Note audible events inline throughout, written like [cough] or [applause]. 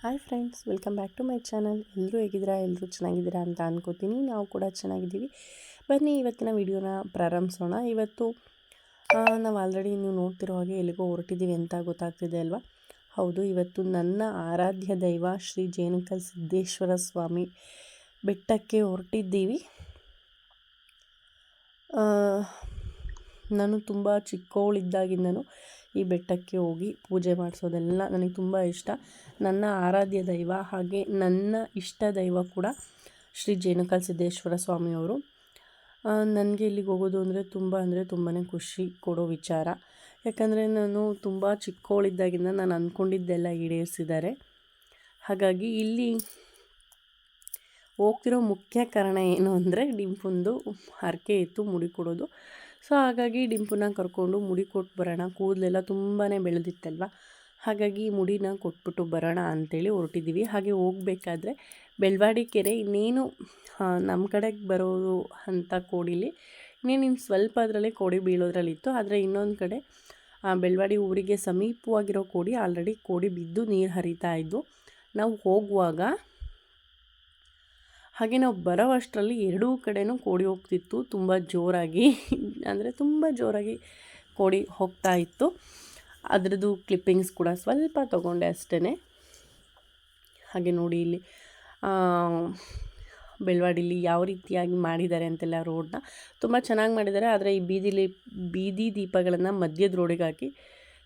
Hi friends, welcome back to my channel. ಎಲ್ಲರೂ ಹೇಗಿದ್ದೀರಾ? ಎಲ್ಲರೂ ಚೆನ್ನಾಗಿದ್ದೀರಾ ಅಂತ ಅನ್ಕೋತೀನಿ. ನಾವು ಕೂಡ ಚೆನ್ನಾಗಿದ್ದೀವಿ. ಬನ್ನಿ, ಇವತ್ತಿನ ವಿಡಿಯೋನ ಪ್ರಾರಂಭಿಸೋಣ. ಇವತ್ತು ನಾವು ಆಲ್ರೆಡಿ ನೀವು ನೋಡ್ತಿರೋ ಹಾಗೆ ಎಲ್ಲಿಗೋ ಹೊರಟಿದ್ದೀವಿ ಅಂತ ಗೊತ್ತಾಗ್ತಿದೆ ಅಲ್ವಾ? ಹೌದು, ಇವತ್ತು ನನ್ನ ಆರಾಧ್ಯ ದೈವ ಶ್ರೀ ಜೇನುಕಲ್ ಸಿದ್ದೇಶ್ವರ ಸ್ವಾಮಿ ಬೆಟ್ಟಕ್ಕೆ ಹೊರಟಿದ್ದೀವಿ. ನಾನು ತುಂಬ ಚಿಕ್ಕವಳಿದ್ದಾಗಿಂದನೂ ಈ ಬೆಟ್ಟಕ್ಕೆ ಹೋಗಿ ಪೂಜೆ ಮಾಡಿಸೋದೆಲ್ಲ ನನಗೆ ತುಂಬ ಇಷ್ಟ. ನನ್ನ ಆರಾಧ್ಯ ದೈವ ಹಾಗೆ ನನ್ನ ಇಷ್ಟ ದೈವ ಕೂಡ ಶ್ರೀ ಜೇನುಕಾಲ್ ಸಿದ್ದೇಶ್ವರ ಸ್ವಾಮಿಯವರು. ನನಗೆ ಇಲ್ಲಿಗೆ ಹೋಗೋದು ಅಂದರೆ ತುಂಬ ಅಂದರೆ ತುಂಬಾ ಖುಷಿ ಕೊಡೋ ವಿಚಾರ. ಯಾಕಂದರೆ ನಾನು ತುಂಬ ಚಿಕ್ಕವಳಿದ್ದಾಗಿಂದ ನಾನು ಅಂದ್ಕೊಂಡಿದ್ದೆಲ್ಲ ಈಡೇರಿಸಿದ್ದಾರೆ. ಹಾಗಾಗಿ ಇಲ್ಲಿ ಹೋಗ್ತಿರೋ ಮುಖ್ಯ ಕಾರಣ ಏನು ಅಂದರೆ ಡಿಂಪುಂದು ಹರಕೆ ಇತ್ತು ಮುಡಿ ಕೊಡೋದು ಸೊ, ಹಾಗಾಗಿ ಡಿಂಪುನ ಕರ್ಕೊಂಡು ಮುಡಿ ಕೊಟ್ಟು ಬರೋಣ. ಕೂದಲೆಲ್ಲ ತುಂಬಾ ಬೆಳೆದಿತ್ತಲ್ವ? ಹಾಗಾಗಿ ಮುಡಿನ ಕೊಟ್ಬಿಟ್ಟು ಬರೋಣ ಅಂಥೇಳಿ ಹೊರಟಿದ್ದೀವಿ ಹಾಗೆ ಹೋಗಬೇಕಾದ್ರೆ ಬೆಳವಾಡಿ ಕೆರೆ ಇನ್ನೇನು ನಮ್ಮ ಕಡೆಗೆ ಬರೋದು ಅಂತ ಕೋಡಿಲಿ, ಇನ್ನೇನು ಇನ್ನು ಸ್ವಲ್ಪ ಅದರಲ್ಲಿ ಕೋಡಿ ಬೀಳೋದ್ರಲ್ಲಿತ್ತು. ಆದರೆ ಇನ್ನೊಂದು ಕಡೆ ಬೆಳ್ವಾಡಿ ಊರಿಗೆ ಸಮೀಪವಾಗಿರೋ ಕೋಡಿ ಆಲ್ರೆಡಿ ಕೋಡಿ ಬಿದ್ದು ನೀರು ಹರಿತಾ ಇದ್ದು ನಾವು ಹೋಗುವಾಗ ಹಾಗೆ ನಾವು ಬರೋ ಅಷ್ಟರಲ್ಲಿ ಎರಡೂ ಕಡೆನೂ ಕೋಡಿ ಹೋಗ್ತಿತ್ತು, ತುಂಬ ಜೋರಾಗಿ. ಅಂದರೆ ತುಂಬ ಜೋರಾಗಿ ಕೋಡಿ ಹೋಗ್ತಾ ಇತ್ತು. ಅದರದ್ದು ಕ್ಲಿಪ್ಪಿಂಗ್ಸ್ ಕೂಡ ಸ್ವಲ್ಪ ತೊಗೊಂಡೆ ಅಷ್ಟೇ ಹಾಗೆ ನೋಡಿ ಇಲ್ಲಿ ಬೆಳವಾಡಿಲಿ ಯಾವ ರೀತಿಯಾಗಿ ಮಾಡಿದ್ದಾರೆ ಅಂತೆಲ್ಲ ರೋಡನ್ನ ತುಂಬ ಚೆನ್ನಾಗಿ ಮಾಡಿದ್ದಾರೆ, ಆದರೆ ಈ ಬೀದಿಲಿ, ಬೀದಿ ದೀಪಗಳನ್ನು ಮಧ್ಯದ ರೋಡಿಗೆ ಹಾಕಿ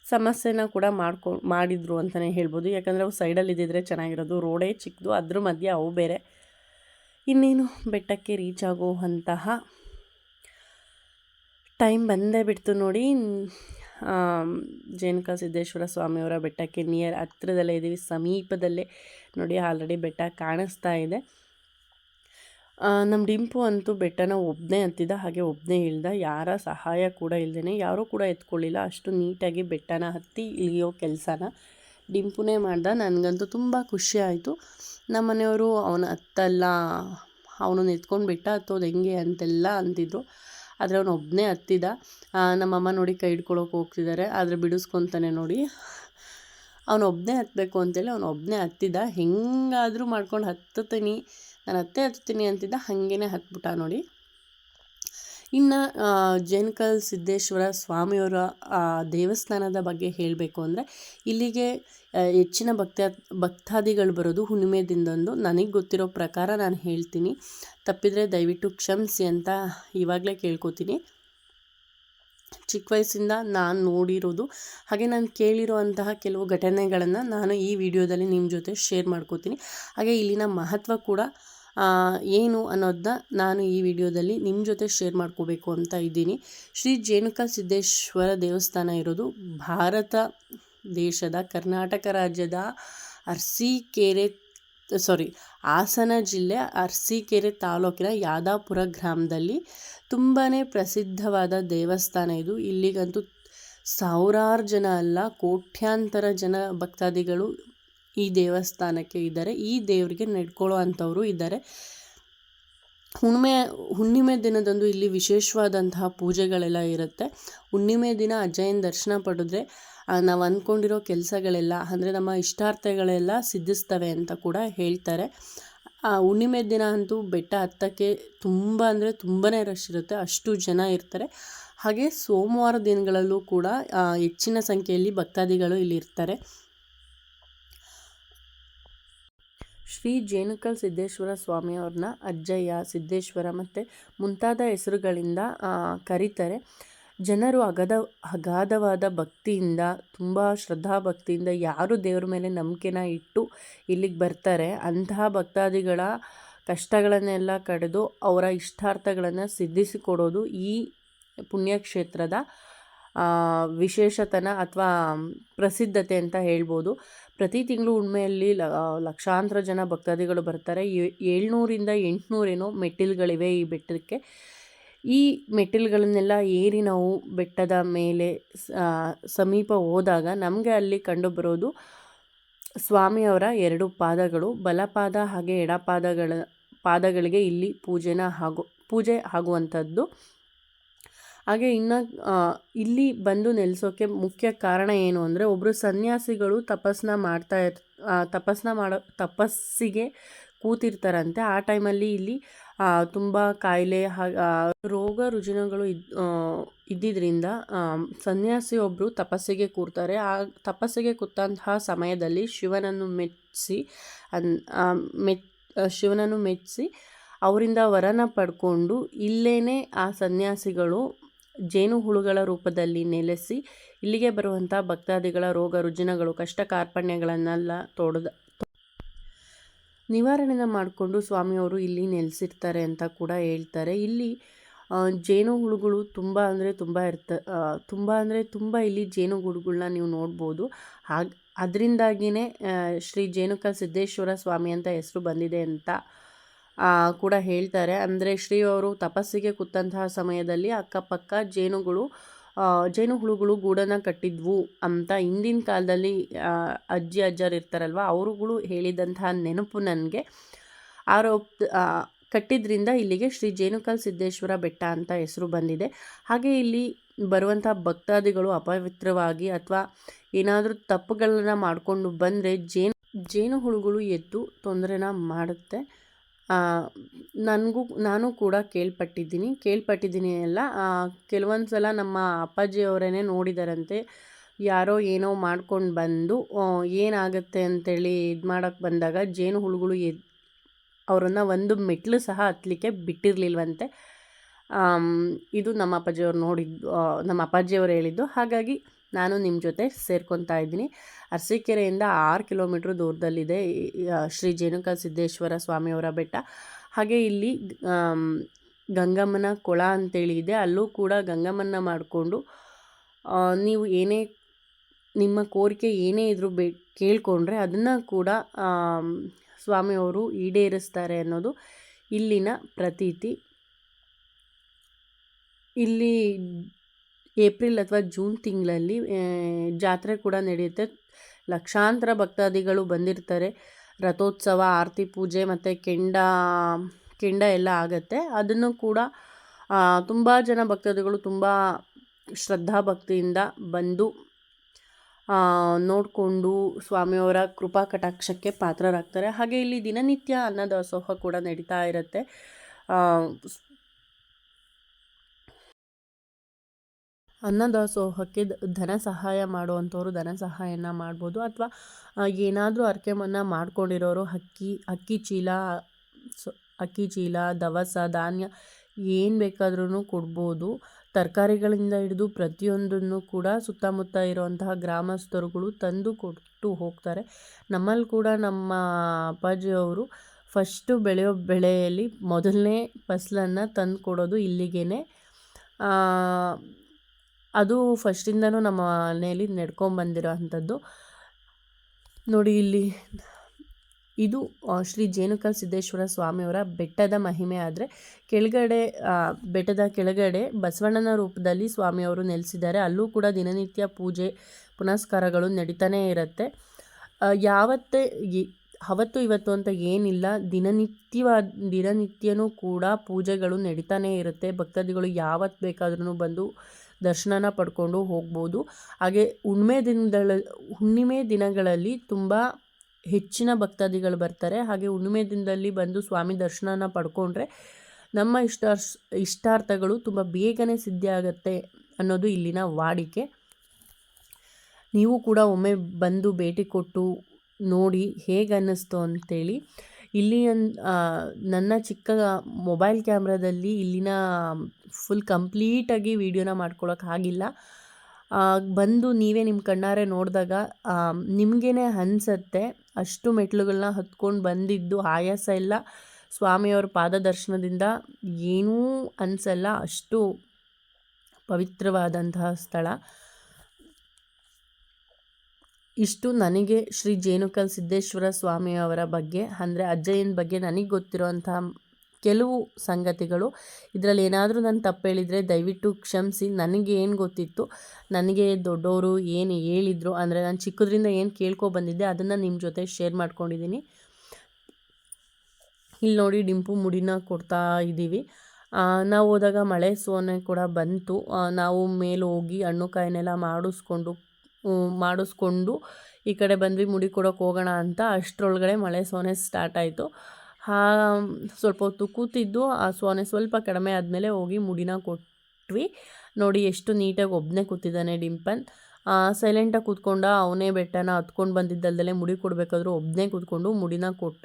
ಸಮಸ್ಯೆನ ಕೂಡ ಮಾಡ್ಕೊ, ಮಾಡಿದರು ಅಂತಲೇ ಹೇಳ್ಬೋದು. ಯಾಕಂದರೆ ಅವು ಸೈಡಲ್ಲಿ ಇದ್ದಿದ್ರೆ ಚೆನ್ನಾಗಿರೋದು ರೋಡೇ ಚಿಕ್ಕದು, ಅದ್ರ ಮಧ್ಯೆ ಅವು ಬೇರೆ. ಇನ್ನೇನು ಬೆಟ್ಟಕ್ಕೆ ರೀಚ್ ಆಗುವಂತಹ ಟೈಮ್ ಬಂದೇ ಬಿಡ್ತು ನೋಡಿ. ಜೇನುಕ ಸಿದ್ದೇಶ್ವರ ಸ್ವಾಮಿಯವರ ಬೆಟ್ಟಕ್ಕೆ ನಿಯರ್ ಹತ್ತಿರದಲ್ಲೇ ಇದ್ದೀವಿ ಸಮೀಪದಲ್ಲೇ. ನೋಡಿ ಆಲ್ರೆಡಿ ಬೆಟ್ಟ ಕಾಣಿಸ್ತಾ ಇದೆ. ನಮ್ಮ ಡಿಂಪು ಅಂತೂ ಬೆಟ್ಟನ ಒಬ್ಬನೇ ಹತ್ತಿದ, ಹಾಗೆ ಒಬ್ಬನೇ ಇಳ್ದ. ಯಾರ ಸಹಾಯ ಕೂಡ ಇಲ್ಲದೇ ಯಾರೂ ಕೂಡ ಎತ್ಕೊಳ್ಳಿಲ್ಲ. ಅಷ್ಟು ನೀಟಾಗಿ ಬೆಟ್ಟನ ಹತ್ತಿ ಇಳಿಯೋ ಕೆಲಸನ ಡಿಂಪುನೇ ಮಾಡ್ದ. ನನಗಂತೂ ತುಂಬ ಖುಷಿ ಆಯಿತು. ನಮ್ಮ ಮನೆಯವರು ಅವನ ಹತ್ತಲ್ಲ ಅವನನ್ನು ಎತ್ಕೊಂಡು ಬಿಟ್ಟ ಹತ್ತೋದು ಹೆಂಗೆ? ಅಂತೆಲ್ಲ ಅಂತಿದ್ರು. ಆದರೆ ಅವನು ಒಬ್ಬನೇ ಹತ್ತಿದ. ನಮ್ಮಮ್ಮ ನೋಡಿ ಕೈ ಹಿಡ್ಕೊಳಕ್ಕೆ ಹೋಗ್ತಿದ್ದಾರೆ ಆದರೆ ಬಿಡಿಸ್ಕೊತಾನೆ ನೋಡಿ. ಅವನು ಒಬ್ಬನೇ ಹತ್ತಬೇಕು ಅಂತೇಳಿ ಒಬ್ಬನೇ ಹತ್ತಿದ. ಹೆಂಗಾದರೂ ಮಾಡ್ಕೊಂಡು ಹತ್ತುತ್ತೀನಿ. ನಾನು ಹತ್ತೇ ಹತ್ತುತ್ತೀನಿ ಅಂತಿದ್ದ. ಹಾಗೇನೆ ಹತ್ಬಿಟ್ಟ ನೋಡಿ. ಇನ್ನು ಜೇನ್ಕಲ್ ಸಿದ್ದೇಶ್ವರ ಸ್ವಾಮಿಯವರ ದೇವಸ್ಥಾನದ ಬಗ್ಗೆ ಹೇಳಬೇಕು ಅಂದರೆ, ಇಲ್ಲಿಗೆ ಹೆಚ್ಚಿನ ಭಕ್ತ ಭಕ್ತಾದಿಗಳು ಬರೋದು ಹುಣ್ಣಿಮೆ ದಿನದಂದು ನನಗೆ ಗೊತ್ತಿರೋ ಪ್ರಕಾರ ನಾನು ಹೇಳ್ತೀನಿ. ತಪ್ಪಿದರೆ ದಯವಿಟ್ಟು ಕ್ಷಮಿಸಿ ಅಂತ ಇವಾಗಲೇ ಕೇಳ್ಕೊತೀನಿ. ಚಿಕ್ಕ ವಯಸ್ಸಿಂದ ನಾನು ನೋಡಿರೋದು, ಹಾಗೆ ನಾನು ಕೇಳಿರುವಂತಹ ಕೆಲವು ಘಟನೆಗಳನ್ನು ನಾನು ಈ ವಿಡಿಯೋದಲ್ಲಿ ನಿಮ್ಮ ಜೊತೆ ಶೇರ್ ಮಾಡ್ಕೋತೀನಿ. ಹಾಗೆ ಇಲ್ಲಿನ ಮಹತ್ವ ಕೂಡ ಏನು ಅನ್ನೋದನ್ನ ನಾನು ಈ ವಿಡಿಯೋದಲ್ಲಿ ನಿಮ್ಮ ಜೊತೆ ಶೇರ್ ಮಾಡ್ಕೋಬೇಕು ಅಂತ ಇದ್ದೀನಿ. ಶ್ರೀ ಜೇನುಕಾ ಸಿದ್ದೇಶ್ವರ ದೇವಸ್ಥಾನ ಇರೋದು ಭಾರತ ದೇಶದ ಕರ್ನಾಟಕ ರಾಜ್ಯದ ಅರ್ಸಿಕೆರೆ ಸಾರಿ ಹಾಸನ ಜಿಲ್ಲೆ ಅರಸೀಕೆರೆ ತಾಲೂಕಿನ ಯಾದಾಪುರ ಗ್ರಾಮದಲ್ಲಿ ತುಂಬಾ ಪ್ರಸಿದ್ಧವಾದ ದೇವಸ್ಥಾನ ಇದು. ಇಲ್ಲಿಗಂತೂ ಸಾವಿರಾರು ಜನ ಅಲ್ಲ, ಕೋಟ್ಯಾಂತರ ಜನ ಭಕ್ತಾದಿಗಳು ಈ ದೇವಸ್ಥಾನಕ್ಕೆ ಇದ್ದಾರೆ. ಈ ದೇವರಿಗೆ ನಡ್ಕೊಳ್ಳೋ ಅಂಥವರು ಇದ್ದಾರೆ. ಹುಣ್ಣಿಮೆ ಹುಣ್ಣಿಮೆ ದಿನದಂದು ಇಲ್ಲಿ ವಿಶೇಷವಾದಂತಹ ಪೂಜೆಗಳೆಲ್ಲ ಇರುತ್ತೆ. ಹುಣ್ಣಿಮೆ ದಿನ ಅಜ್ಜಯ್ಯನ ದರ್ಶನ ಪಡೆದ್ರೆ ನಾವು ಅಂದ್ಕೊಂಡಿರೋ ಕೆಲಸಗಳೆಲ್ಲ, ಅಂದರೆ ನಮ್ಮ ಇಷ್ಟಾರ್ಥಗಳೆಲ್ಲ ಸಿದ್ಧಿಸ್ತವೆ ಅಂತ ಕೂಡ ಹೇಳ್ತಾರೆ. ಹುಣ್ಣಿಮೆ ದಿನ ಅಂತೂ ಬೆಟ್ಟ ಹತ್ತಕ್ಕೆ ತುಂಬ, ಅಂದರೆ ತುಂಬಾ ರಶ್ ಇರುತ್ತೆ. ಅಷ್ಟು ಜನ ಇರ್ತಾರೆ. ಹಾಗೆ ಸೋಮವಾರ ದಿನಗಳಲ್ಲೂ ಕೂಡ ಹೆಚ್ಚಿನ ಸಂಖ್ಯೆಯಲ್ಲಿ ಭಕ್ತಾದಿಗಳು ಇಲ್ಲಿ ಇರ್ತಾರೆ. ಶ್ರೀ ಜೇನುಕಲ್ ಸಿದ್ದೇಶ್ವರ ಸ್ವಾಮಿಯವ್ರನ್ನ ಅಜ್ಜಯ್ಯ, ಸಿದ್ದೇಶ್ವರ ಮತ್ತು ಮುಂತಾದ ಹೆಸರುಗಳಿಂದ ಕರೀತಾರೆ. ಜನರು ಅಗದ, ಅಗಾಧವಾದ ಭಕ್ತಿಯಿಂದ, ತುಂಬ ಶ್ರದ್ಧಾ ಭಕ್ತಿಯಿಂದ ಯಾರು ದೇವ್ರ ಮೇಲೆ ನಂಬಿಕೆನ ಇಟ್ಟು ಇಲ್ಲಿಗೆ ಬರ್ತಾರೆ, ಅಂತಹ ಭಕ್ತಾದಿಗಳ ಕಷ್ಟಗಳನ್ನೆಲ್ಲ ಕಡಿದು ಅವರ ಇಷ್ಟಾರ್ಥಗಳನ್ನು ಸಿದ್ಧಿಸಿಕೊಡೋದು ಈ ಪುಣ್ಯಕ್ಷೇತ್ರದ ವಿಶೇಷತನ ಅಥವಾ ಪ್ರಸಿದ್ಧತೆ ಅಂತ ಹೇಳ್ಬೋದು. ಪ್ರತಿ ತಿಂಗಳು ಉಣ್ಮೆಯಲ್ಲಿ ಲಕ್ಷಾಂತರ ಜನ ಭಕ್ತಾದಿಗಳು ಬರ್ತಾರೆ. ಏಳ್ನೂರಿಂದ ಎಂಟುನೂರೇನೋ ಮೆಟ್ಟಿಲುಗಳಿವೆ ಈ ಬೆಟ್ಟಕ್ಕೆ. ಈ ಮೆಟ್ಟಿಲುಗಳನ್ನೆಲ್ಲ ಏರಿ ನಾವು ಬೆಟ್ಟದ ಮೇಲೆ ಸಮೀಪ ಹೋದಾಗ ನಮಗೆ ಅಲ್ಲಿ ಕಂಡುಬರೋದು ಸ್ವಾಮಿಯವರ ಎರಡು ಪಾದಗಳು. ಬಲಪಾದ ಹಾಗೆ ಎಡಪಾದಗಳ, ಪಾದಗಳಿಗೆ ಇಲ್ಲಿ ಪೂಜೆನ ಹಾಗೂ, ಪೂಜೆ ಆಗುವಂಥದ್ದು. ಹಾಗೆ ಇನ್ನು ಇಲ್ಲಿ ಬಂದು ನೆಲೆಸೋಕ್ಕೆ ಮುಖ್ಯ ಕಾರಣ ಏನು ಅಂದರೆ ಒಬ್ಬರು ಸನ್ಯಾಸಿಗಳು ತಪಸ್ಸನ್ನ ಮಾಡ್ತಾ ಇರ್ ತಪಸ್ಸನ್ನ ಮಾಡೋ, ತಪಸ್ಸಿಗೆ ಕೂತಿರ್ತಾರಂತೆ. ಆ ಟೈಮಲ್ಲಿ ಇಲ್ಲಿ ತುಂಬ ಕಾಯಿಲೆ ರೋಗ ರುಜಿನಗಳು ಇದ್ ಇದ್ದಿದ್ದರಿಂದ ಸನ್ಯಾಸಿ ಒಬ್ಬರು ತಪಸ್ಸಿಗೆ ಕೂರ್ತಾರೆ. ಆ ತಪಸ್ಸಿಗೆ ಕೂತಂತಹ ಸಮಯದಲ್ಲಿ ಶಿವನನ್ನು ಮೆಚ್ಚಿಸಿ ಅನ್ ಮೆಚ್ ಶಿವನನ್ನು ಮೆಚ್ಚಿಸಿ ಅವರಿಂದ ವರನ ಪಡ್ಕೊಂಡು ಇಲ್ಲೇ ಆ ಸನ್ಯಾಸಿಗಳು ಜೇನುಹುಳುಗಳ ರೂಪದಲ್ಲಿ ನೆಲೆಸಿ ಇಲ್ಲಿಗೆ ಬರುವಂಥ ಭಕ್ತಾದಿಗಳ ರೋಗ ರುಜಿನಗಳು ಕಷ್ಟ ಕಾರ್ಪಣ್ಯಗಳನ್ನೆಲ್ಲ ತೋಡದ ನಿವಾರಣೆನ ಮಾಡಿಕೊಂಡು ಸ್ವಾಮಿಯವರು ಇಲ್ಲಿ ನೆಲೆಸಿರ್ತಾರೆ ಅಂತ ಕೂಡ ಹೇಳ್ತಾರೆ. ಇಲ್ಲಿ ಜೇನುಹುಳುಗಳು ತುಂಬ ಅಂದರೆ ತುಂಬ ಇರ್ತ ತುಂಬ ಅಂದರೆ ತುಂಬ ಇಲ್ಲಿ ಜೇನುಗೂಡುಗಳನ್ನ ನೀವು ನೋಡ್ಬೋದು. ಹಾಗೆ ಅದರಿಂದಾಗಿಯೇ ಶ್ರೀ ಜೇನುಕ ಸಿದ್ದೇಶ್ವರ ಸ್ವಾಮಿ ಅಂತ ಹೆಸರು ಬಂದಿದೆ ಅಂತ ಕೂಡ ಹೇಳ್ತಾರೆ. ಅಂದರೆ ಶ್ರೀ ಅವರು ತಪಸ್ಸಿಗೆ ಕೂತಂತಹ ಸಮಯದಲ್ಲಿ ಅಕ್ಕಪಕ್ಕ ಜೇನುಗಳು ಜೇನುಹುಳುಗಳು ಗೂಡನ್ನು ಕಟ್ಟಿದ್ವು ಅಂತ ಹಿಂದಿನ ಕಾಲದಲ್ಲಿ ಅಜ್ಜಿ, ಅಜ್ಜರು ಇರ್ತಾರಲ್ವ, ಅವರುಗಳು ಹೇಳಿದಂತಹ ನೆನಪು ನನಗೆ. ಆರೋಪ ಕಟ್ಟಿದ್ರಿಂದ ಇಲ್ಲಿಗೆ ಶ್ರೀ ಜೇನುಕಲ್ ಸಿದ್ದೇಶ್ವರ ಬೆಟ್ಟ ಅಂತ ಹೆಸರು ಬಂದಿದೆ. ಹಾಗೆ ಇಲ್ಲಿ ಬರುವಂಥ ಭಕ್ತಾದಿಗಳು ಅಪವಿತ್ರವಾಗಿ ಅಥವಾ ಏನಾದರೂ ತಪ್ಪುಗಳನ್ನು ಮಾಡಿಕೊಂಡು ಬಂದರೆ ಜೇನು, ಜೇನುಹುಳುಗಳು ಎದ್ದು ತೊಂದರೆನ ಮಾಡುತ್ತೆ. ನನಗೂ, ನಾನು ಕೂಡ ಕೇಳ್ಪಟ್ಟಿದ್ದೀನಿ. ಕೇಳ್ಪಟ್ಟಿದ್ದೀನಿ ಎಲ್ಲ. ಕೆಲವೊಂದು ಸಲ ನಮ್ಮ ಅಪ್ಪಾಜಿಯವರೇ ನೋಡಿದಾರಂತೆ. ಯಾರೋ ಏನೋ ಮಾಡ್ಕೊಂಡು ಬಂದು ಏನಾಗುತ್ತೆ ಅಂತೇಳಿ ಇದು ಮಾಡೋಕ್ಕೆ ಬಂದಾಗ ಜೇನು ಹುಳುಗಳು ಎದ್, ಅವರನ್ನು ಒಂದು ಮೆಟ್ಲು ಸಹ ಹತ್ತಲಿಕ್ಕೆ ಬಿಟ್ಟಿರಲಿಲ್ವಂತೆ. ಇದು ನಮ್ಮ ಅಪ್ಪಾಜಿಯವ್ರು ನೋಡಿದ್ದು ನಮ್ಮ ಅಪ್ಪಾಜಿಯವರು ಹೇಳಿದ್ದು. ಹಾಗಾಗಿ ನಾನು ನಿಮ್ಮ ಜೊತೆ ಸೇರ್ಕೊತಾ ಇದ್ದೀನಿ. ಅರಸೀಕೆರೆಯಿಂದ ಆರು ಕಿಲೋಮೀಟ್ರ್ ದೂರದಲ್ಲಿದೆ ಶ್ರೀ ಜೇನುಕಾ ಸಿದ್ದೇಶ್ವರ ಸ್ವಾಮಿಯವರ ಬೆಟ್ಟ. ಹಾಗೆ ಇಲ್ಲಿ ಗಂಗಮ್ಮನ ಕೊಳ ಅಂತೇಳಿ ಇದೆ. ಅಲ್ಲೂ ಕೂಡ ಗಂಗಮ್ಮನ ಮಾಡಿಕೊಂಡು ನೀವು ಏನೇ, ನಿಮ್ಮ ಕೋರಿಕೆ ಏನೇ ಇದ್ರೂ ಬೇ, ಕೇಳಿಕೊಂಡ್ರೆ ಅದನ್ನು ಕೂಡ ಸ್ವಾಮಿಯವರು ಈಡೇರಿಸ್ತಾರೆ ಅನ್ನೋದು ಇಲ್ಲಿನ ಪ್ರತೀತಿ. ಇಲ್ಲಿ ಏಪ್ರಿಲ್ ಅಥವಾ ಜೂನ್ ತಿಂಗಳಲ್ಲಿ ಜಾತ್ರೆ ಕೂಡ ನಡೆಯುತ್ತೆ. ಲಕ್ಷಾಂತರ ಭಕ್ತಾದಿಗಳು ಬಂದಿರ್ತಾರೆ. ರಥೋತ್ಸವ, ಆರತಿ ಪೂಜೆ ಮತ್ತು ಕೆಂಡ ಕೆಂಡ ಎಲ್ಲ ಆಗುತ್ತೆ. ಅದನ್ನು ಕೂಡ ತುಂಬ ಜನ ಭಕ್ತಾದಿಗಳು ತುಂಬ ಶ್ರದ್ಧಾ ಭಕ್ತಿಯಿಂದ ಬಂದು ನೋಡಿಕೊಂಡು ಸ್ವಾಮಿಯವರ ಕೃಪಾ ಕಟಾಕ್ಷಕ್ಕೆ ಪಾತ್ರರಾಗ್ತಾರೆ. ಹಾಗೆ ಇಲ್ಲಿ ದಿನನಿತ್ಯ ಅನ್ನದಾಸೋಹ ಕೂಡ ನಡೀತಾ ಇರುತ್ತೆ. ಅನ್ನದಾಸೋಹಕ್ಕೆ ಧನ ಸಹಾಯ ಮಾಡುವಂಥವ್ರು ಧನ ಸಹಾಯನ ಮಾಡ್ಬೋದು ಅಥವಾ ಏನಾದರೂ ಅರ್ಕೆಮನ್ನ ಮಾಡ್ಕೊಂಡಿರೋರು ಅಕ್ಕಿ ಅಕ್ಕಿ ಚೀಲ ಅಕ್ಕಿ ಚೀಲ, ದವಸ, ಧಾನ್ಯ ಏನು ಬೇಕಾದ್ರೂ ಕೊಡ್ಬೋದು. ತರಕಾರಿಗಳಿಂದ ಹಿಡಿದು ಪ್ರತಿಯೊಂದನ್ನು ಕೂಡ ಸುತ್ತಮುತ್ತ ಇರುವಂತಹ ಗ್ರಾಮಸ್ಥರುಗಳು ತಂದು ಕೊಟ್ಟು ಹೋಗ್ತಾರೆ. ನಮ್ಮಲ್ಲಿ ಕೂಡ ನಮ್ಮ ಅಪ್ಪಾಜಿಯವರು ಫಸ್ಟು ಬೆಳೆಯೋ ಬೆಳೆಯಲ್ಲಿ ಮೊದಲನೇ ಫಸಲನ್ನು ತಂದು ಕೊಡೋದು ಇಲ್ಲಿಗೇ ಅದು ಫಸ್ಟಿಂದನೂ ನಮ್ಮ ಮನೆಯಲ್ಲಿ ನಡ್ಕೊಂಬಂದಿರೋ ಅಂಥದ್ದು. ನೋಡಿ ಇಲ್ಲಿ, ಇದು ಶ್ರೀ ಜೇನುಕಲ್ ಸಿದ್ದೇಶ್ವರ ಸ್ವಾಮಿಯವರ ಬೆಟ್ಟದ ಮಹಿಮೆ ಆದರೆ, ಕೆಳಗಡೆ ಬೆಟ್ಟದ ಕೆಳಗಡೆ ಬಸವಣ್ಣನ ರೂಪದಲ್ಲಿ ಸ್ವಾಮಿಯವರು ನೆಲೆಸಿದ್ದಾರೆ. ಅಲ್ಲೂ ಕೂಡ ದಿನನಿತ್ಯ ಪೂಜೆ, ಪುನಸ್ಕಾರಗಳು ನಡೀತಾನೇ ಇರುತ್ತೆ. ಯಾವತ್ತೇ ಅವತ್ತು ಇವತ್ತು ಅಂತ ಏನಿಲ್ಲ ದಿನನಿತ್ಯವಾದ ದಿನನಿತ್ಯನೂ ಕೂಡ ಪೂಜೆಗಳು ನಡೀತಾನೇ ಇರುತ್ತೆ. ಭಕ್ತಾದಿಗಳು ಯಾವತ್ತು ಬೇಕಾದ್ರೂ ಬಂದು ದರ್ಶನನ ಪಡ್ಕೊಂಡು ಹೋಗ್ಬೋದು. ಹಾಗೆ ಹುಣ್ಮೆ ದಿನಗಳ ಹುಣ್ಣಿಮೆ ದಿನಗಳಲ್ಲಿ ತುಂಬ ಹೆಚ್ಚಿನ ಭಕ್ತಾದಿಗಳು ಬರ್ತಾರೆ. ಹಾಗೆ ಹುಣ್ಣಿಮೆ ದಿನದಲ್ಲಿ ಬಂದು ಸ್ವಾಮಿ ದರ್ಶನನ ಪಡ್ಕೊಂಡ್ರೆ ನಮ್ಮ ಇಷ್ಟ ಇಷ್ಟಾರ್ಥಗಳು ತುಂಬ ಬೇಗನೆ ಸಿದ್ಧಿ ಅನ್ನೋದು ಇಲ್ಲಿನ ವಾಡಿಕೆ. ನೀವು ಕೂಡ ಒಮ್ಮೆ ಬಂದು ಭೇಟಿ ಕೊಟ್ಟು ನೋಡಿ ಹೇಗೆ ಅನ್ನಿಸ್ತು ಅಂತೇಳಿ. ಇಲ್ಲಿ ನನ್ನ ಚಿಕ್ಕ ಮೊಬೈಲ್ ಕ್ಯಾಮ್ರಾದಲ್ಲಿ ಇಲ್ಲಿನ ಫುಲ್ ಕಂಪ್ಲೀಟಾಗಿ ವೀಡಿಯೋನ ಆಗಿಲ್ಲ. ಬಂದು ನೀವೇ ನಿಮ್ಮ ಕಣ್ಣಾರೆ ನೋಡಿದಾಗ ನಿಮಗೇನೆ ಅನಿಸತ್ತೆ, ಅಷ್ಟು ಮೆಟ್ಲುಗಳನ್ನ ಹತ್ಕೊಂಡು ಬಂದಿದ್ದು ಆಯಾಸ ಇಲ್ಲ. ಸ್ವಾಮಿಯವ್ರ ಪಾದದರ್ಶನದಿಂದ ಏನೂ ಅನಿಸಲ್ಲ, ಅಷ್ಟು ಪವಿತ್ರವಾದಂತಹ ಸ್ಥಳ. ಇಷ್ಟು ನನಗೆ ಶ್ರೀ ಜೇನುಕಲ್ ಸಿದ್ದೇಶ್ವರ ಸ್ವಾಮಿಯವರ ಬಗ್ಗೆ, ಅಂದರೆ ಅಜ್ಜಯ್ಯನ ಬಗ್ಗೆ ನನಗೆ ಗೊತ್ತಿರುವಂತಹ ಕೆಲವು ಸಂಗತಿಗಳು. ಇದರಲ್ಲಿ ಏನಾದರೂ ನಾನು ತಪ್ಪು ಹೇಳಿದರೆ ದಯವಿಟ್ಟು ಕ್ಷಮಿಸಿ. ನನಗೆ ಏನು ಗೊತ್ತಿತ್ತು, ನನಗೆ ದೊಡ್ಡವರು ಏನು ಹೇಳಿದರು, ಅಂದರೆ ನಾನು ಚಿಕ್ಕದ್ರಿಂದ ಏನು ಕೇಳ್ಕೊ ಬಂದಿದ್ದೆ, ಅದನ್ನು ನಿಮ್ಮ ಜೊತೆ ಶೇರ್ ಮಾಡ್ಕೊಂಡಿದ್ದೀನಿ ಇಲ್ಲಿ ನೋಡಿ ಡಿಂಪು ಮುಡಿನ ಕೊಡ್ತಾ ಇದ್ದೀವಿ ನಾವು ಹೋದಾಗ ಮಳೆ ಸೋನೆ ಕೂಡ ಬಂತು. ನಾವು ಮೇಲೆ ಹೋಗಿ ಹಣ್ಣು ಕಾಯಿನೆಲ್ಲ ಮಾಡಿಸ್ಕೊಂಡು ಮಾಡಿಸ್ಕೊಂಡು ಈ ಕಡೆ ಬಂದ್ವಿ, ಮುಡಿ ಕೊಡೋಕೆ ಹೋಗೋಣ ಅಂತ. ಅಷ್ಟರೊಳಗಡೆ ಮಳೆ ಸೋನೆ ಸ್ಟಾರ್ಟ್ ಆಯಿತು. ಹಾ, ಸ್ವಲ್ಪ ಹೊತ್ತು ಕೂತಿದ್ದು, ಆ ಸೋನೆ ಸ್ವಲ್ಪ ಕಡಿಮೆ ಆದಮೇಲೆ ಹೋಗಿ ಮುಡಿನ ಕೊಟ್ವಿ. ನೋಡಿ ಎಷ್ಟು ನೀಟಾಗಿ ಒಬ್ಬನೇ ಕೂತಿದ್ದಾನೆ ಡಿಂಪನ್. ಸೈಲೆಂಟಾಗಿ ಕೂತ್ಕೊಂಡ ಅವನೇ ಬೆಟ್ಟನ ಹತ್ಕೊಂಡು ಬಂದಿದ್ದಲ್ಲದೆ ಮುಡಿ ಕೊಡಬೇಕಾದ್ರೂ ಒಬ್ಬನೇ ಕೂತ್ಕೊಂಡು ಮುಡಿನ ಕೊಟ್ಟ.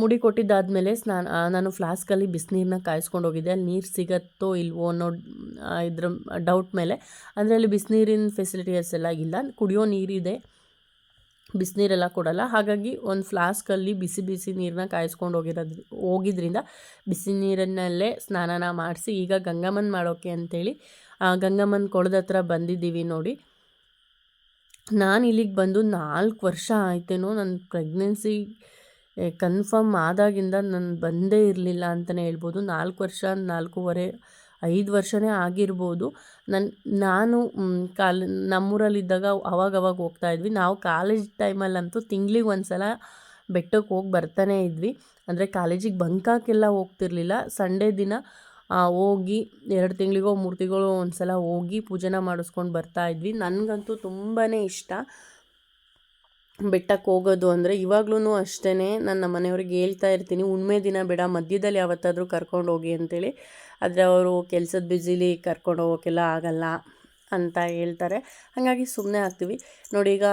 ಮುಡಿ ಕೊಟ್ಟಿದ್ದಾದಮೇಲೆ ಸ್ನಾನ ನಾನು ಫ್ಲಾಸ್ಕಲ್ಲಿ ಬಿಸಿನೀರನ್ನ ಕಾಯಿಸ್ಕೊಂಡು ಹೋಗಿದ್ದೆ ಅಲ್ಲಿ ನೀರು ಸಿಗತ್ತೋ ಇಲ್ವೋ ಅನ್ನೋ ಇದ್ರ ಡೌಟ್ ಮೇಲೆ. ಅಂದರೆ ಅಲ್ಲಿ ಬಿಸಿನೀರಿನ ಫೆಸಿಲಿಟೀಸ್ ಎಲ್ಲ ಇಲ್ಲ. ಕುಡಿಯೋ ನೀರಿದೆ ಬಿಸಿನೀರೆಲ್ಲ ಕೊಡಲ್ಲ. ಹಾಗಾಗಿ ಒಂದು ಫ್ಲಾಸ್ಕಲ್ಲಿ ಬಿಸಿ ಬಿಸಿ ನೀರನ್ನ ಕಾಯಿಸ್ಕೊಂಡು ಹೋಗಿರೋದು ಹೋಗಿದ್ರಿಂದ ಬಿಸಿ ನೀರನ್ನಲ್ಲೇ ಸ್ನಾನನ ಮಾಡಿಸಿ ಈಗ ಗಂಗಮ್ಮನ ಮಾಡೋಕೆ ಅಂಥೇಳಿ ಗಂಗಮ್ಮನ ಕೊಳದ ಹತ್ರ ಬಂದಿದ್ದೀವಿ ನೋಡಿ. ನಾನು ಇಲ್ಲಿಗೆ ಬಂದು ನಾಲ್ಕು ವರ್ಷ ಆಯ್ತೇನೋ ನನ್ನ ಪ್ರೆಗ್ನೆನ್ಸಿ ಕನ್ಫರ್ಮ್ ಆದಾಗಿಂದ ನಾನು ಬಂದೇ ಇರಲಿಲ್ಲ ಅಂತಲೇ ಹೇಳ್ಬೋದು. ನಾಲ್ಕು ವರ್ಷ, ನಾಲ್ಕೂವರೆ, ಐದು ವರ್ಷನೇ ಆಗಿರ್ಬೋದು. ನನ್ನ ನಾನು ಕಾಲ, ನಮ್ಮೂರಲ್ಲಿದ್ದಾಗ ಅವಾಗವಾಗ ಅವಾಗ ಹೋಗ್ತಾ ಇದ್ವಿ. ನಾವು ಕಾಲೇಜ್ ಟೈಮಲ್ಲಂತೂ ತಿಂಗ್ಳಿಗೆ ಒಂದು ಸಲ ಬೆಟ್ಟಕ್ಕೆ ಹೋಗಿ ಬರ್ತಾನೆ ಇದ್ವಿ. ಅಂದರೆ ಕಾಲೇಜಿಗೆ ಬಂಕಾಕೆಲ್ಲ ಹೋಗ್ತಿರ್ಲಿಲ್ಲ. ಸಂಡೇ ದಿನ ಹೋಗಿ, ಎರಡು ತಿಂಗಳಿಗೋ, ಮೂರು ತಿಂಗಳಿಗೋ ಒಂದು ಸಲ ಹೋಗಿ ಪೂಜೆನ ಮಾಡಿಸ್ಕೊಂಡು ಬರ್ತಾ ಇದ್ವಿ. ನನಗಂತೂ ತುಂಬಾ ಇಷ್ಟ. ಬೆಟ್ಟಕ್ಕೆ ಹೋಗೋದು ಅಂದರೆ ಇವಾಗ್ಲೂ ಅಷ್ಟೇ ನನ್ನ ಮನೆಯವ್ರಿಗೆ ಹೇಳ್ತಾ ಇರ್ತೀನಿ ಹುಣ್ಮೆ ದಿನ ಬೇಡ, ಮಧ್ಯದಲ್ಲಿ ಯಾವತ್ತಾದರೂ ಕರ್ಕೊಂಡು ಹೋಗಿ ಅಂತೇಳಿ. ಆದರೆ ಅವರು ಕೆಲಸದ ಬ್ಯುಸಿಲಿ ಕರ್ಕೊಂಡು ಹೋಗೋಕ್ಕೆಲ್ಲ ಆಗಲ್ಲ ಅಂತ ಹೇಳ್ತಾರೆ. ಹಾಗಾಗಿ ಸುಮ್ಮನೆ ಆಗ್ತೀವಿ. ನೋಡಿ, ಈಗ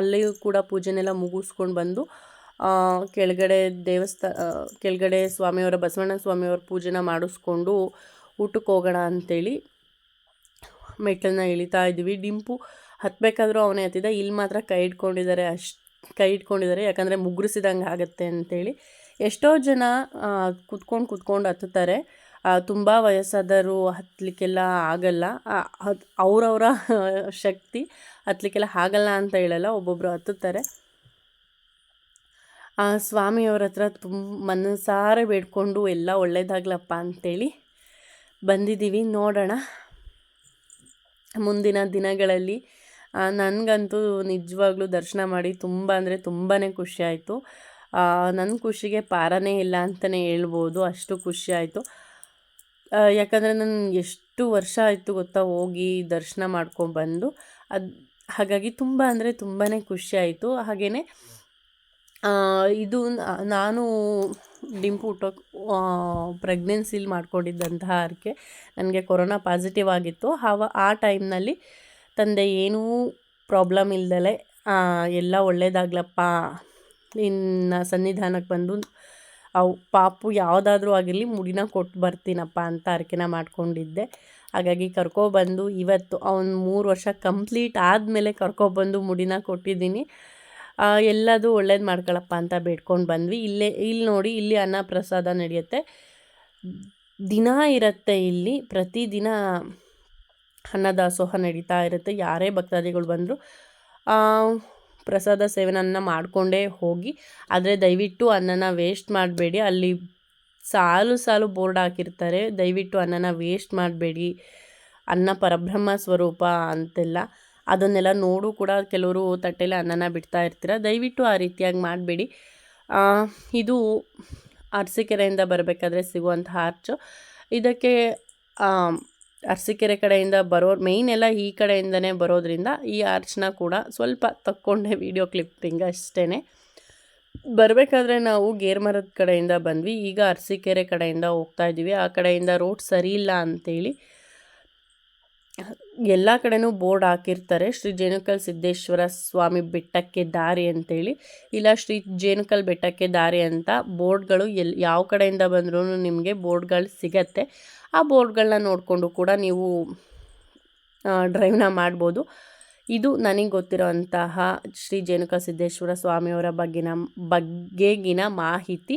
ಅಲ್ಲಿಯೂ ಕೂಡ ಪೂಜೆನೆಲ್ಲ ಮುಗಿಸ್ಕೊಂಡು ಬಂದು ಕೆಳಗಡೆ ದೇವಸ್ಥಾನ ಕೆಳಗಡೆ ಸ್ವಾಮಿಯವರ, ಬಸವಣ್ಣ ಸ್ವಾಮಿಯವರ ಪೂಜೆನ ಮಾಡಿಸ್ಕೊಂಡು ಊಟಕ್ಕೆ ಹೋಗೋಣ ಅಂಥೇಳಿ ಮೆಟ್ಟಲನ್ನ ಇಳಿತಾ ಇದ್ದೀವಿ. ಡಿಂಪು ಹತ್ತಬೇಕಾದ್ರೂ ಅವನೇ ಹತ್ತಿದ. ಇಲ್ಲಿ ಮಾತ್ರ ಕೈ ಇಟ್ಕೊಂಡಿದ್ದಾರೆ ಅಷ್ಟು ಕೈ ಇಟ್ಕೊಂಡಿದ್ದಾರೆ. ಯಾಕಂದರೆ ಮುಗುರಿಸಿದಂಗೆ ಆಗುತ್ತೆ ಅಂತೇಳಿ. ಎಷ್ಟೋ ಜನ ಕುತ್ಕೊಂಡು ಕುತ್ಕೊಂಡು ಹತ್ತುತ್ತಾರೆ. ತುಂಬ ವಯಸ್ಸಾದವರು ಹತ್ತಲಿಕ್ಕೆಲ್ಲ ಆಗಲ್ಲ. ಅವರವರ [laughs] ಶಕ್ತಿ ಹತ್ತಲಿಕ್ಕೆಲ್ಲ ಆಗಲ್ಲ ಅಂತ ಹೇಳಲ್ಲ. ಒಬ್ಬೊಬ್ಬರು ಹತ್ತುತ್ತಾರೆ. ಆ, ಸ್ವಾಮಿಯವ್ರ ಹತ್ರ ತುಂಬ ಮನಸಾರೆ ಬೇಡ್ಕೊಂಡು ಎಲ್ಲ ಒಳ್ಳೇದಾಗ್ಲಪ್ಪ ಅಂತೇಳಿ ಬಂದಿದ್ದೀವಿ. ನೋಡೋಣ. ಮುಂದಿನ ದಿನಗಳಲ್ಲಿ ನನಗಂತೂ ನಿಜವಾಗ್ಲೂ ದರ್ಶನ ಮಾಡಿ ತುಂಬ ಅಂದರೆ ತುಂಬಾ ಖುಷಿ ಆಯಿತು. ನನ್ನ ಖುಷಿಗೆ ಪಾರನೇ ಇಲ್ಲ ಅಂತಲೇ ಹೇಳ್ಬೋದು, ಅಷ್ಟು ಖುಷಿ ಆಯಿತು. ಯಾಕಂದರೆ ನಾನು ಎಷ್ಟು ವರ್ಷ ಆಯಿತು ಗೊತ್ತಾ ಹೋಗಿ ದರ್ಶನ ಮಾಡ್ಕೊಂಡ್ಬಂದು ಅದು ಹಾಗಾಗಿ ತುಂಬ ಅಂದರೆ ತುಂಬಾ ಖುಷಿ ಆಯಿತು. ಹಾಗೆಯೇ ಇದು ನಾನು ಡಿಂಪು ಹುಟ್ಟೋಕೆ ಪ್ರೆಗ್ನೆನ್ಸಿಲಿ ಮಾಡ್ಕೊಂಡಿದ್ದಂತಹ ಹರಕೆ ನನಗೆ ಕೊರೋನಾ ಪಾಸಿಟಿವ್ ಆಗಿತ್ತು. ಆವ ಆ ಟೈಮ್ನಲ್ಲಿ ತಂದೆ ಏನೂ ಪ್ರಾಬ್ಲಮ್ ಇಲ್ದಲೆ ಎಲ್ಲ ಒಳ್ಳೇದಾಗ್ಲಪ್ಪ, ನಿನ್ನ ಸನ್ನಿಧಾನಕ್ಕೆ ಬಂದು ಅವು ಪಾಪು ಯಾವುದಾದ್ರೂ ಆಗಿರಲಿ ಮುಡಿನ ಕೊಟ್ಟು ಬರ್ತೀನಪ್ಪ ಅಂತ ಹರಕೆನ ಮಾಡ್ಕೊಂಡಿದ್ದೆ. ಹಾಗಾಗಿ ಕರ್ಕೊಬಂದು ಇವತ್ತು ಅವನು ಮೂರು ವರ್ಷ ಕಂಪ್ಲೀಟ್ ಆದಮೇಲೆ ಕರ್ಕೊಬಂದು ಮುಡಿನ ಕೊಟ್ಟಿದ್ದೀನಿ. ಎಲ್ಲದೂ ಒಳ್ಳೇದು ಮಾಡ್ಕೊಳಪ್ಪ ಅಂತ ಬೇಡ್ಕೊಂಡು ಬಂದ್ವಿ. ಇಲ್ಲೇ ಇಲ್ಲಿ ನೋಡಿ, ಇಲ್ಲಿ ಅನ್ನ ಪ್ರಸಾದ ನಡೆಯುತ್ತೆ. ದಿನ ಇರುತ್ತೆ ಇಲ್ಲಿ, ಪ್ರತಿದಿನ ಅನ್ನದಾಸೋಹ ನಡೀತಾ ಇರುತ್ತೆ. ಯಾರೇ ಭಕ್ತಾದಿಗಳು ಬಂದರೂ ಪ್ರಸಾದ ಸೇವನನ್ನು ಮಾಡಿಕೊಂಡೇ ಹೋಗಿ, ಆದರೆ ದಯವಿಟ್ಟು ಅನ್ನನ ವೇಸ್ಟ್ ಮಾಡಬೇಡಿ. ಅಲ್ಲಿ ಸಾಲು ಸಾಲು ಬೋರ್ಡ್ ಹಾಕಿರ್ತಾರೆ. ದಯವಿಟ್ಟು ಅನ್ನನ ವೇಸ್ಟ್ ಮಾಡಬೇಡಿ. ಅನ್ನ ಪರಬ್ರಹ್ಮ ಸ್ವರೂಪ ಅಂತೆಲ್ಲ. ಅದನ್ನೆಲ್ಲ ನೋಡು ಕೂಡ ಕೆಲವರು ತಟ್ಟೆಲಿ ಅನ್ನನ ಬಿಡ್ತಾ ಇರ್ತೀರ. ದಯವಿಟ್ಟು ಆ ರೀತಿಯಾಗಿ ಮಾಡಬೇಡಿ. ಇದು ಅರಸಿಕೆರೆಯಿಂದ ಬರಬೇಕಾದ್ರೆ ಸಿಗುವಂಥ ಆರ್ಚು ಇದಕ್ಕೆ ಅರಸೀಕೆರೆ ಕಡೆಯಿಂದ ಬರೋ ಮೇಯ್ನ್ ಎಲ್ಲ ಈ ಕಡೆಯಿಂದನೇ ಬರೋದ್ರಿಂದ ಈ ಆರ್ಚ್ನ ಕೂಡ ಸ್ವಲ್ಪ ತಕ್ಕೊಂಡೆ ವಿಡಿಯೋ ಕ್ಲಿಪ್ಪಿಂಗ್ ಅಷ್ಟೇ ಬರಬೇಕಾದ್ರೆ ನಾವು ಗೇರ್ಮರದ ಕಡೆಯಿಂದ ಬಂದ್ವಿ. ಈಗ ಅರಸೀಕೆರೆ ಕಡೆಯಿಂದ ಹೋಗ್ತಾ ಇದ್ದೀವಿ. ಆ ಕಡೆಯಿಂದ ರೋಡ್ ಸರಿ ಇಲ್ಲ ಅಂತೇಳಿ ಎಲ್ಲ ಕಡೆನೂ ಬೋರ್ಡ್ ಹಾಕಿರ್ತಾರೆ. ಶ್ರೀ ಜೇನುಕಲ್ ಸಿದ್ದೇಶ್ವರ ಸ್ವಾಮಿ ಬೆಟ್ಟಕ್ಕೆ ದಾರಿ ಅಂತೇಳಿ. ಇಲ್ಲ, ಶ್ರೀ ಜೇನುಕಲ್ ಬೆಟ್ಟಕ್ಕೆ ದಾರಿ ಅಂತ ಬೋರ್ಡ್ಗಳು ಎಲ್, ಯಾವ ಕಡೆಯಿಂದ ಬಂದ್ರೂ ನಿಮಗೆ ಬೋರ್ಡ್ಗಳು ಸಿಗತ್ತೆ. ಆ ಬೋರ್ಡ್ಗಳನ್ನ ನೋಡಿಕೊಂಡು ಕೂಡ ನೀವು ಡ್ರೈವ್ನ ಮಾಡ್ಬೋದು. ಇದು ನನಗೆ ಗೊತ್ತಿರೋಂತಹ ಶ್ರೀ ಜೇನುಕ ಸಿದ್ದೇಶ್ವರ ಸ್ವಾಮಿಯವರ ಬಗ್ಗಿನ, ಬಗ್ಗೆಗಿನ ಮಾಹಿತಿ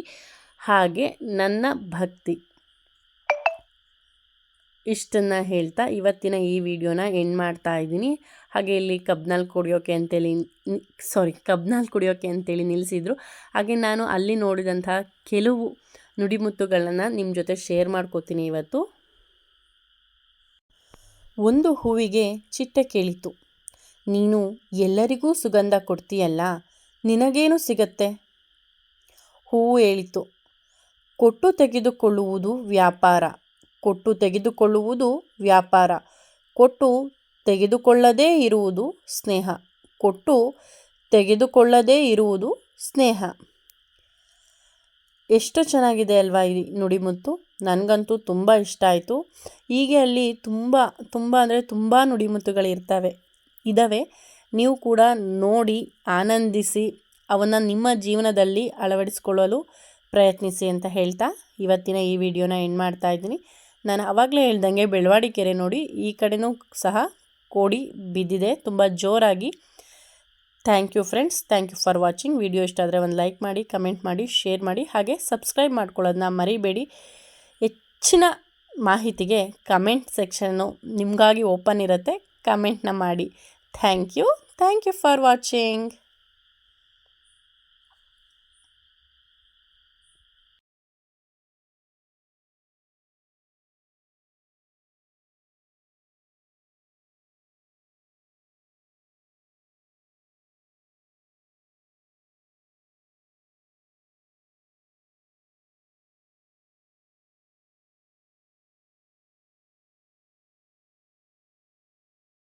ಹಾಗೆ ನನ್ನ ಭಕ್ತಿ. ಇಷ್ಟನ್ನು ಹೇಳ್ತಾ ಇವತ್ತಿನ ಈ ವಿಡಿಯೋನ ಎಂಡ್ ಮಾಡ್ತಾ ಇದ್ದೀನಿ. ಹಾಗೆ ಇಲ್ಲಿ ಕಬ್ನಲ್ಲಿ ಕುಡಿಯೋಕೆ ಅಂತೇಳಿ ಸಾರಿ ಕಬ್ನಲ್ಲಿ ಕುಡಿಯೋಕೆ ಅಂತೇಳಿ ನಿಲ್ಲಿಸಿದ್ರು ಹಾಗೆ ನಾನು ಅಲ್ಲಿ ನೋಡಿದಂತಹ ಕೆಲವು ನುಡಿಮುತ್ತುಗಳನ್ನು ನಿಮ್ಮ ಜೊತೆ ಶೇರ್ ಮಾಡ್ಕೋತೀನಿ ಇವತ್ತು. ಒಂದು ಹೂವಿಗೆ ಚಿಟ್ಟೆ ಕೇಳಿತು. ನೀನು ಎಲ್ಲರಿಗೂ ಸುಗಂಧ ಕೊಡ್ತೀಯಲ್ಲ, ನಿನಗೇನು ಸಿಗತ್ತೆ? ಹೂವು ಹೇಳಿತು. ಕೊಟ್ಟು ತೆಗೆದುಕೊಳ್ಳುವುದು ವ್ಯಾಪಾರ. ಕೊಟ್ಟು ತೆಗೆದುಕೊಳ್ಳುವುದು ವ್ಯಾಪಾರ. ಕೊಟ್ಟು ತೆಗೆದುಕೊಳ್ಳದೇ ಇರುವುದು ಸ್ನೇಹ. ಕೊಟ್ಟು ತೆಗೆದುಕೊಳ್ಳದೇ ಇರುವುದು ಸ್ನೇಹ. ಎಷ್ಟು ಚೆನ್ನಾಗಿದೆ ಅಲ್ವಾ ಈ ನುಡಿಮುತ್ತು ನನಗಂತೂ ತುಂಬ ಇಷ್ಟ ಆಯಿತು. ಹೀಗೆ ಅಲ್ಲಿ ತುಂಬ ತುಂಬ ಅಂದರೆ ತುಂಬ ನುಡಿಮುತ್ತುಗಳಿರ್ತವೆ ಇದ್ದಾವೆ ನೀವು ಕೂಡ ನೋಡಿ, ಆನಂದಿಸಿ, ಅವನ್ನು ನಿಮ್ಮ ಜೀವನದಲ್ಲಿ ಅಳವಡಿಸ್ಕೊಳ್ಳಲು ಪ್ರಯತ್ನಿಸಿ ಅಂತ ಹೇಳ್ತಾ ಇವತ್ತಿನ ಈ ವಿಡಿಯೋನ ಎಂಡ್ ಮಾಡ್ತಾ ಇದ್ದೀನಿ. ನಾನು ಆವಾಗಲೇ ಹೇಳ್ದಂಗೆ ಬೆಳವಾಡಿ ಕೆರೆ ನೋಡಿ ಈ ಕಡೆನೂ ಸಹ ಕೋಡಿ ಬಿದ್ದಿದೆ. ತುಂಬ ಜೋರಾಗಿ thank you friends thank you for watching video ಇಷ್ಟ ಆದರೆ ಒಂದು ಲೈಕ್ ಮಾಡಿ ಕಮೆಂಟ್ ಮಾಡಿ ಶೇರ್ ಮಾಡಿ, ಹಾಗೆ ಸಬ್ಸ್ಕ್ರೈಬ್ ಮಾಡ್ಕೊಳ್ಳೋದನ್ನ ಮರಿಬೇಡಿ. ಹೆಚ್ಚಿನ ಮಾಹಿತಿಗೆ ಕಮೆಂಟ್ ಸೆಕ್ಷನ್ನು ನಿಮಗಾಗಿ ಓಪನ್ ಇರುತ್ತೆ. ಕಮೆಂಟ್ನ ಮಾಡಿ. Thank you thank you for watching